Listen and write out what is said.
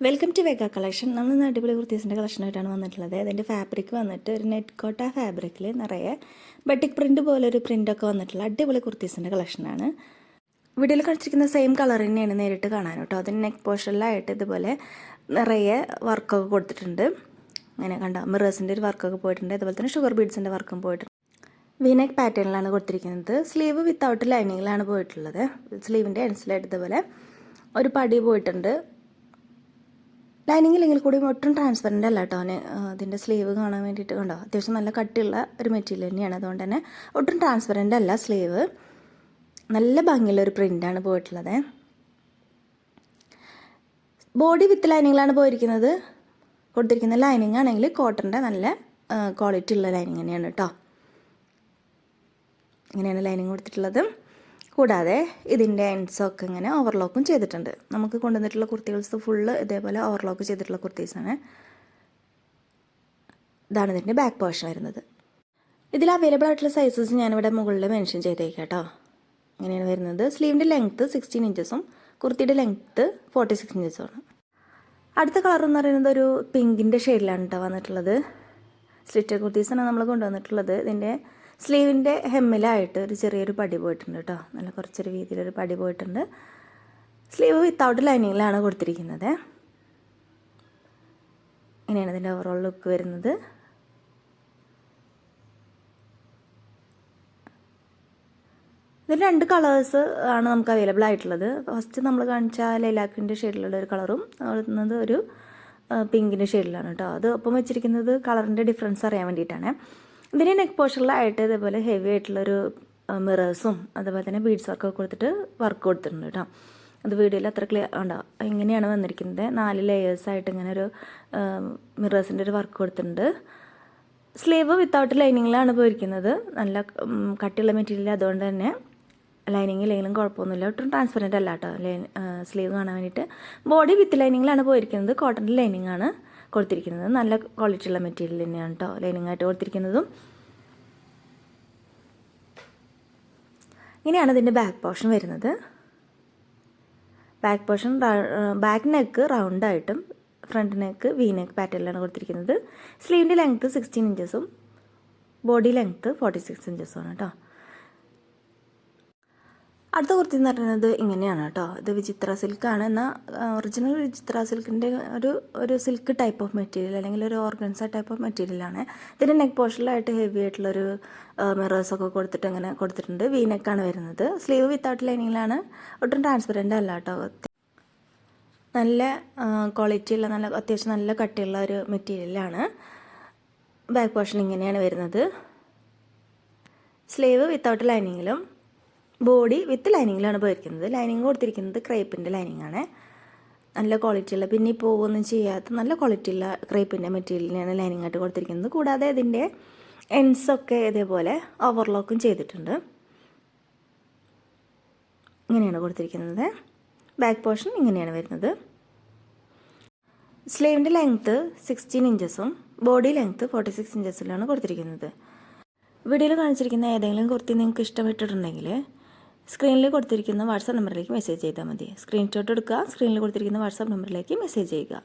Welcome to Vega collection നമ്മൾ അടിപൊളി കുർത്തീസിന്റെ കളക്ഷനായിട്ടാണ് വന്നിട്ടുള്ളത്. അതിന്റെ ഫാബ്രിക് വന്നിട്ട് ഒരു നെറ്റ് കോട്ട ഫാബ്രിക്കിൽ നിറയെ ബട്ടിക് പ്രിന്റ് പോലെ ഒരു പ്രിന്റൊക്കെ വന്നിട്ടുള്ള അടിപൊളി കുർത്തീസിന്റെ കളക്ഷനാണ് വീഡിയോയിൽ കളിച്ചിരിക്കുന്ന സെയിം കളർ തന്നെയാണ് നേരിട്ട് കാണാൻ കേട്ടോ. അതിന് നെക്ക് പോർഷനിലായിട്ട് ഇതുപോലെ നിറയെ വർക്കൊക്കെ കൊടുത്തിട്ടുണ്ട്. അങ്ങനെ കണ്ട? മിറേഴ്സിന്റെ ഒരു വർക്കൊക്കെ പോയിട്ടുണ്ട്. അതുപോലെ തന്നെ ഷുഗർ ബീഡ്സിന്റെ വർക്കും പോയിട്ടുണ്ട്. വീനെക്ക് പാറ്റേണിലാണ് കൊടുത്തിരിക്കുന്നത്. സ്ലീവ് വിത്തൗട്ട് ലൈനിങ്ങിലാണ് പോയിട്ടുള്ളത്. സ്ലീവിന്റെ എൻസിലായിട്ട് ഇതുപോലെ ഒരു പടി പോയിട്ടുണ്ട്. ലൈനിങ് ഇല്ലെങ്കിൽ കൂടി ഒട്ടും ട്രാൻസ്പെറന്റ് അല്ല കേട്ടോ അവന് അതിന്റെ സ്ലീവ് കാണാൻ വേണ്ടിയിട്ട് കണ്ടോ? അത്യാവശ്യം നല്ല കട്ടിയുള്ള ഒരു മെറ്റീരിയൽ തന്നെയാണ്. അതുകൊണ്ട് തന്നെ ഒട്ടും ട്രാൻസ്പെറന്റ് അല്ല സ്ലീവ് നല്ല ഭംഗിയുള്ള ഒരു പ്രിന്റാണ് പോയിട്ടുള്ളത്. ബോഡി വിത്ത് ലൈനിങ്ങിലാണ് പോയിരിക്കുന്നത്. കൊടുത്തിരിക്കുന്ന ലൈനിങ് ആണെങ്കിൽ കോട്ടന്റെ നല്ല ക്വാളിറ്റി ഉള്ള ലൈനിങ് തന്നെയാണ് കേട്ടോ ഇങ്ങനെയാണ് ലൈനിങ് കൊടുത്തിട്ടുള്ളത്. കൂടാതെ ഇതിന്റെ എൻഡ്സൊക്കെ ഇങ്ങനെ ഓവർലോക്കും ചെയ്തിട്ടുണ്ട്. നമുക്ക് കൊണ്ടുവന്നിട്ടുള്ള കുർത്തികൾസ് ഫുള്ള് ഇതേപോലെ ഓവർലോക്ക് ചെയ്തിട്ടുള്ള കുർത്തീസാണ് ഇതാണ് ഇതിന്റെ ബാക്ക് പോർഷൻ വരുന്നത്. ഇതിൽ അവൈലബിൾ ആയിട്ടുള്ള സൈസസ് ഞാനിവിടെ മുകളിൽ മെൻഷൻ ചെയ്തേക്കാം കേട്ടോ. ഇങ്ങനെയാണ് വരുന്നത്. സ്ലീവിന്റെ ലെങ്ത്ത് സിക്സ്റ്റീൻ ഇഞ്ചസും കുർത്തിയുടെ ലെങ്ത്ത് ഫോർട്ടി സിക്സ് ഇഞ്ചസുമാണ് അടുത്ത കളർ എന്ന് പറയുന്നത് ഒരു പിങ്കിന്റെ ഷെയ്ഡിലാണ് കേട്ടോ വന്നിട്ടുള്ളത്. സ്ലിറ്റർ കുർത്തീസാണ് നമ്മൾ കൊണ്ടുവന്നിട്ടുള്ളത്. ഇതിന്റെ സ്ലീവിന്റെ ഹെമ്മിലായിട്ട് ഒരു ചെറിയൊരു പടി പോയിട്ടുണ്ട് കേട്ടോ നല്ല കുറച്ചൊരു വീതിയിലൊരു പടി പോയിട്ടുണ്ട്. സ്ലീവ് വിത്തൗട്ട് ലൈനിങ്ങിലാണ് കൊടുത്തിരിക്കുന്നത്. ഇങ്ങനെയാണ് ഇതിന്റെ ഓവറോൾ ലുക്ക് വരുന്നത്. ഇതിൽ രണ്ട് കളേഴ്സ് ആണ് നമുക്ക് അവൈലബിൾ ആയിട്ടുള്ളത്. ഫസ്റ്റ് നമ്മൾ കാണിച്ച ലൈലാക്കിന്റെ ഷെയ്ഡിലുള്ള ഒരു കളറും അതുന്നത് ഒരു പിങ്കിന്റെ ഷെയ്ഡിലാണ് കേട്ടോ അത് ഒപ്പം വെച്ചിരിക്കുന്നത് കളറിന്റെ ഡിഫറൻസ് അറിയാൻ വേണ്ടിയിട്ടാണ്. ഇതിന് നെക്ക് ഇതേപോലെ ഹെവി ആയിട്ടുള്ളൊരു മിറേഴ്സും അതുപോലെ തന്നെ ബീഡ്സ് വർക്കൊക്കെ കൊടുത്തിട്ട് വർക്ക് കൊടുത്തിട്ടുണ്ട് കേട്ടോ അത് വീഡിയോയിൽ അത്ര ക്ലിയർ ഉണ്ടോ? ഇങ്ങനെയാണ് വന്നിരിക്കുന്നത്. നാല് ലെയേഴ്സായിട്ട് ഇങ്ങനെ ഒരു മിറേഴ്സിന്റെ ഒരു വർക്ക് കൊടുത്തിട്ടുണ്ട്. സ്ലീവ് വിത്തൗട്ട് ലൈനിങ്ങിലാണ് പോയിരിക്കുന്നത്. നല്ല കട്ടിയുള്ള മെറ്റീരിയൽ അതുകൊണ്ട് തന്നെ ലൈനിങ് ഇല്ലെങ്കിലും കുഴപ്പമൊന്നുമില്ല. ഒട്ടും ട്രാൻസ്പെറന്റ് അല്ല കേട്ടോ ലൈൻ സ്ലീവ് കാണാൻ വേണ്ടിയിട്ട്. ബോഡി വിത്ത് ലൈനിങ്ങിലാണ് പോയിരിക്കുന്നത്. കോട്ടന്റെ ലൈനിങ് ആണ്. കൊടുത്തിരിക്കുന്നത്. നല്ല ക്വാളിറ്റി ഉള്ള മെറ്റീരിയൽ തന്നെയാണ് കേട്ടോ ലൈനിങ്ങായിട്ട് കൊടുത്തിരിക്കുന്നതും. ഇങ്ങനെയാണ് ഇതിന്റെ ബാക്ക് പോർഷൻ വരുന്നത്. ബാക്ക് പോർഷൻ ബാക്ക് നെക്ക് റൗണ്ടായിട്ടും ഫ്രണ്ട് നെക്ക് വി നെക്ക് പാറ്റേണിലാണ് കൊടുത്തിരിക്കുന്നത്. സ്ലീവിന്റെ ലെങ്ത്ത് സിക്സ്റ്റീൻ ഇഞ്ചസും ബോഡി ലെങ്ത്ത് ഫോർട്ടി സിക്സ് ഇഞ്ചസും ആണ് കേട്ടോ അടുത്ത കുർത്തി എന്ന് പറയുന്നത് ഇങ്ങനെയാണ് കേട്ടോ. ഇത് വിചിത്ര സിൽക്കാണ്. എന്നാൽ ഒറിജിനൽ വിചിത്ര സിൽക്കിന്റെ ഒരു ഒരു സിൽക്ക് ടൈപ്പ് ഓഫ് മെറ്റീരിയൽ അല്ലെങ്കിൽ ഒരു ഓർഗൻസ ടൈപ്പ് ഓഫ് മെറ്റീരിയലാണ് ഇതിന്റെ നെക്ക് പോർഷനിലായിട്ട് ഹെവി ആയിട്ടുള്ളൊരു മിറേഴ്സൊക്കെ കൊടുത്തിട്ട് ഇങ്ങനെ കൊടുത്തിട്ടുണ്ട്. വി നെക്കാണ് വരുന്നത്. സ്ലീവ് വിത്തൗട്ട് ലൈനിങ്ങിലാണ് ഒട്ടും ട്രാൻസ്പെറന്റ് അല്ല കേട്ടോ. നല്ല ക്വാളിറ്റി ഉള്ള നല്ല അത്യാവശ്യം നല്ല കട്ടിയുള്ള ഒരു മെറ്റീരിയലാണ് ബാക്ക് പോർഷൻ ഇങ്ങനെയാണ് വരുന്നത്. സ്ലീവ് വിത്തൗട്ട് ലൈനിങ്ങിലും ബോഡി വിത്ത് ലൈനിങ്ങിലാണ് പോയിരിക്കുന്നത്. ലൈനിങ് കൊടുത്തിരിക്കുന്നത് ക്രേപ്പിന്റെ ലൈനിങ് ആണ് നല്ല ക്വാളിറ്റിയുള്ള പിന്നെ ഈ പോകുമൊന്നും ചെയ്യാത്ത നല്ല ക്വാളിറ്റിയുള്ള ക്രേപ്പിന്റെ മെറ്റീരിയലിനാണ് ലൈനിങ് ആയിട്ട് കൊടുത്തിരിക്കുന്നത്. കൂടാതെ ഇതിന്റെ എൻസൊക്കെ ഇതേപോലെ ഓവർലോക്കും ചെയ്തിട്ടുണ്ട്. ഇങ്ങനെയാണ് കൊടുത്തിരിക്കുന്നത്. ബാക്ക് പോർഷൻ ഇങ്ങനെയാണ് വരുന്നത്. സ്ലീവിന്റെ ലെങ്ത്ത് സിക്സ്റ്റീൻ ഇഞ്ചസും ബോഡി ലെങ്ത്ത് ഫോർട്ടി സിക്സ് ഇഞ്ചസിലാണ് കൊടുത്തിരിക്കുന്നത്. വീഡിയോയിൽ കാണിച്ചിരിക്കുന്ന ഏതെങ്കിലും കുർത്തി നിങ്ങൾക്ക് ഇഷ്ടപ്പെട്ടിട്ടുണ്ടെങ്കിൽ സ്ക്രീനിൽ കൊടുത്തിരിക്കുന്ന വാട്സാപ്പ് നമ്പറിലേക്ക് മെസ്സേജ് ചെയ്താൽ മതി. സ്ക്രീൻഷോട്ട് എടുക്കുക സ്ക്രീനിൽ കൊടുത്തിരിക്കുന്ന വാട്സാപ്പ് നമ്പറിലേക്ക് മെസ്സേജ് ചെയ്യുക.